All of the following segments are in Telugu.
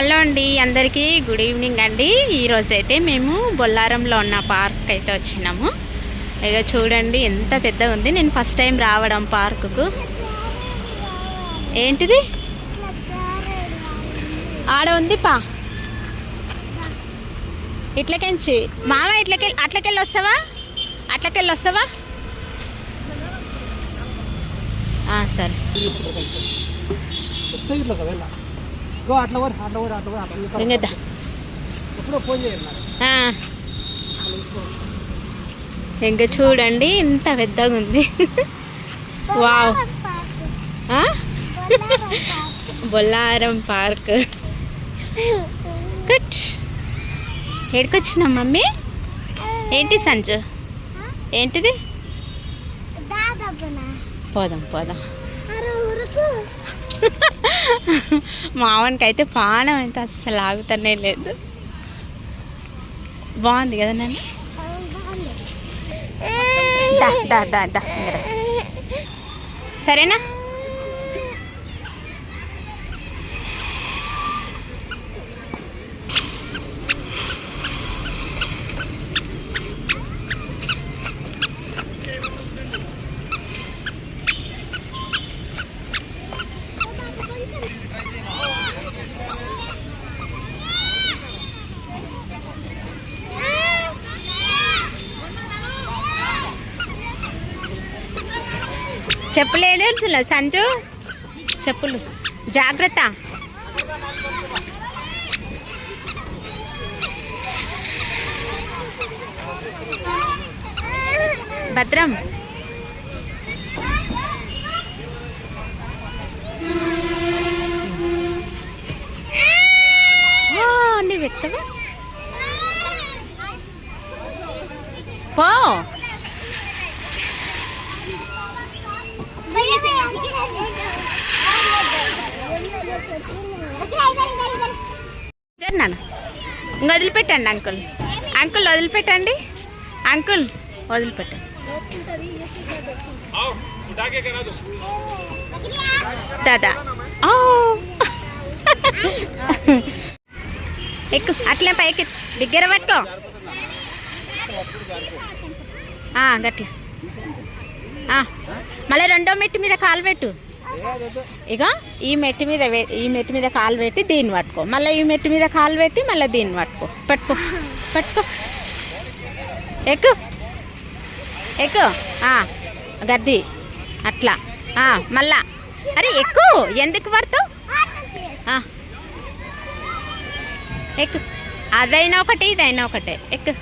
హలో అండి అందరికీ గుడ్ ఈవినింగ్ అండి. ఈరోజు అయితే మేము బొల్లారంలో ఉన్న పార్క్ అయితే వచ్చినాము. ఇక చూడండి ఎంత పెద్దగా ఉంది. నేను ఫస్ట్ టైం రావడం పార్కుకు. ఏంటిది? ఆడ ఉంది పా. ఇట్లకెంచి? మామ ఇట్లకెళ్ళి అట్లకెళ్ళి వస్తావా అట్లకెళ్ళి వస్తావా సరే గో అట్లా పోరు అట్లా పోరు అట్లా పోరు అట్లా పోరు. ఇంకద్దా ఎప్పుడో ఫోన్ చేయండి నాకు ఆ. ఇంకా చూడండి ఇంత పెద్దగా ఉంది. వావ్? బొల్లారం పార్క్. గుడ్. ఎక్కడికొచ్చినాం మమ్మీ? ఏంటి సంజు? ఏంటిది? పోదాం పోదాం. మావనికి అయితే పానం అయితే అస్సలు ఆగుతూనే లేదు. బాగుంది కదా నన్ను? దా దా దా దా సరేనా? చెప్పులేడు అసలు సంజు? చెప్పులు. జాగ్రత్త. భద్రం. జన్నాను. వదిలిపెట్టండి అంకుల్. అంకుల్ వదిలిపెట్టండి. అంకుల్ వదిలిపెట్టండి. దాదా. ఎక్కు అట్లే పైకి దగ్గర పట్టుకో. గట్ల. మళ్ళీ రెండో మెట్టు మీద కాలు పెట్టు. ఇక ఈ మెట్టి మీద వే- ఈ మెట్టు మీద కాలు పెట్టి దీన్ని పట్టుకో. మళ్ళీ ఈ మెట్టు మీద కాలు పెట్టి మళ్ళీ దీన్ని పట్టుకో. పట్టుకో. పట్టుకో. ఎక్కు. ఎక్కు. గద్ది. అట్లా. మళ్ళా. అరే ఎక్కు. ఎందుకు పడతావు? ఎక్కు. అదైనా ఒకటి ఇదైనా ఒకటే. ఎక్కు.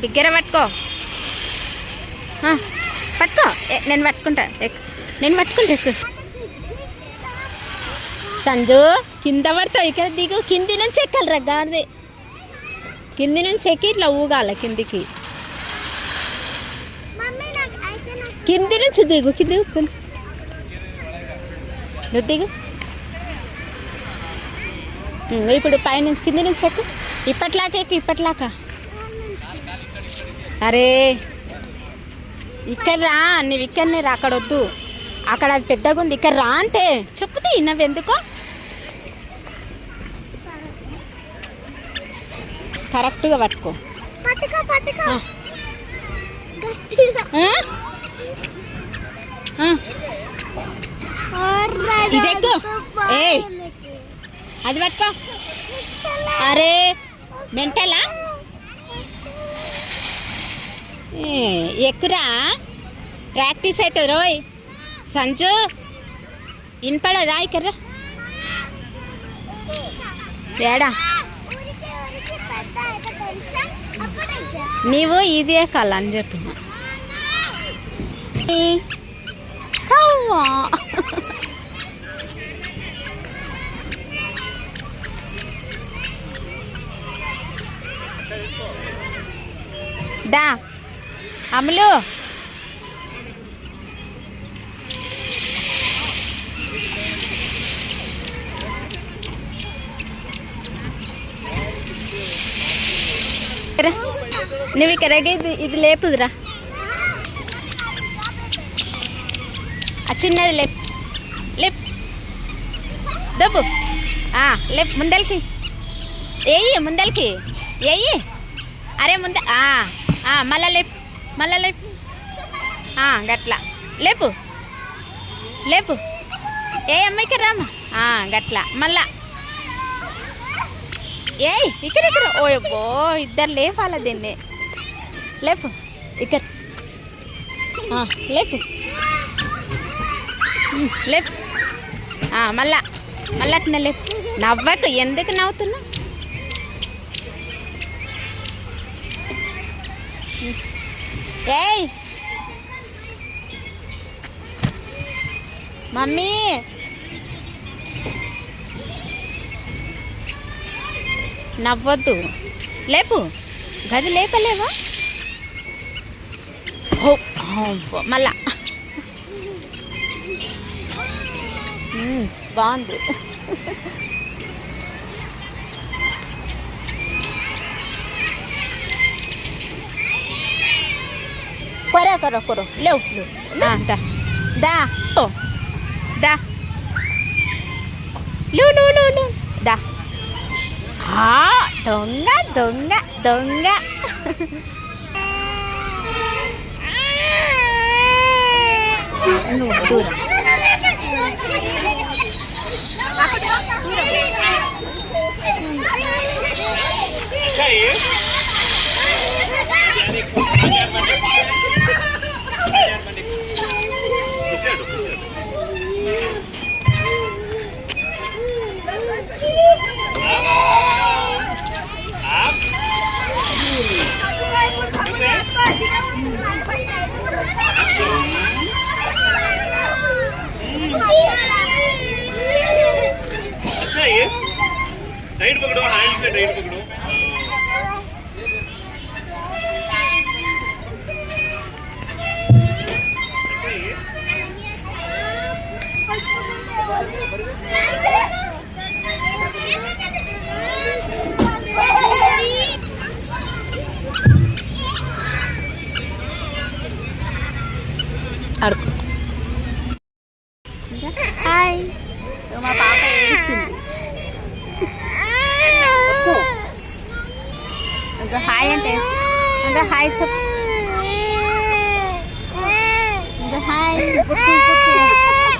బిగ్గర పట్టుకో. పట్టుకో. నేను పట్టుకుంటా. ఎక్కు. నేను పట్టుకుంటా సంజు కింద పడతావు ఇక్కడ దిగు. కింది నుంచి ఎక్కాలి గాడిది. కింది నుంచి ఎక్కి ఇట్లా ఊగాల కిందికి. కింది నుంచి దిగు కింది నువ్వు దిగు. ఇప్పుడు పైనుంచి కింది నుంచి ఎక్కు. ఇప్పట్లాక ఎక్కు ఇప్పట్లాక. అరే ఇక్కడ రా నువ్వు ఇక్కడనే రా అక్కడ వద్దు అక్కడ అది పెద్దగా ఉంది ఇక్కడ రా అంటే. చెప్పుతి నువ్వెందుకో. కరెక్ట్గా పట్టుకో. ఆ. ఆ? ఆ. ఇది ఎక్కు. ఏయ్. అది పట్టుకో. అరే మెంటలా? ఏ, ఎక్కురా. ప్రాక్టీస్ అవుతుంది రోయ్. సంజు వినపడదా ఇక్కడ? ఏడా? నీవు ఇదే కళ అని చెప్పిన. ఈ, అమలు. నువ్వు ఇక్కడ ఇది ఇది లేపుదురా. ఆ చిన్నది లేపు లేపు. దబ్బు. ఆ, లేపు ముందలకి. ఏయి ముందలకి. ఏయి. అరే ముంద ఆ, మళ్ళా లేపు మళ్ళా లేపు. ఆ, లేపు. లేపు. ఏ అమ్మాయికి రామా గట్లా. మళ్ళా. ఏయ్ ఇక్కడ ఇక్కడ. ఓయబ్బో ఇద్దరు లేపాల దీన్ని. లేపు ఇక్కడ. లేపు. లేపు. ఆ, మళ్ళా మళ్ళా అట్నే లేపు. నవ్వకు ఎందుకు నవ్వుతున్నా? ఏయ్! మమ్మీ! నవ్వద్దు. లేపు. గది లేపలేవా? హో మళ్ళా. బాగుంది. కొరా కొర కొర. లేవు దా. దా. ఓ, దా. లూ లూ లూ లు. đó á đúng á đúng á nụ cười అడుగు హాయ్. మా పాప ఇంకా హాయ్ అంటే. ఇంకా హాయ్ చెప్పు. ఇంకా హాయ్.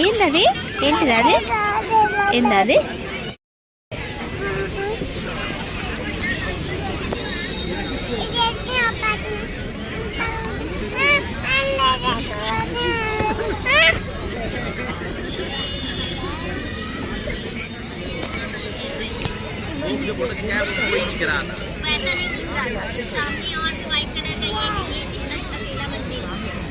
ఏంటది ఏంటిది అది ఏంది అది वैसा नहीं दिख रहा था सामने और व्हाइट कलर का ये है ये सिंपल अकेला मंदिर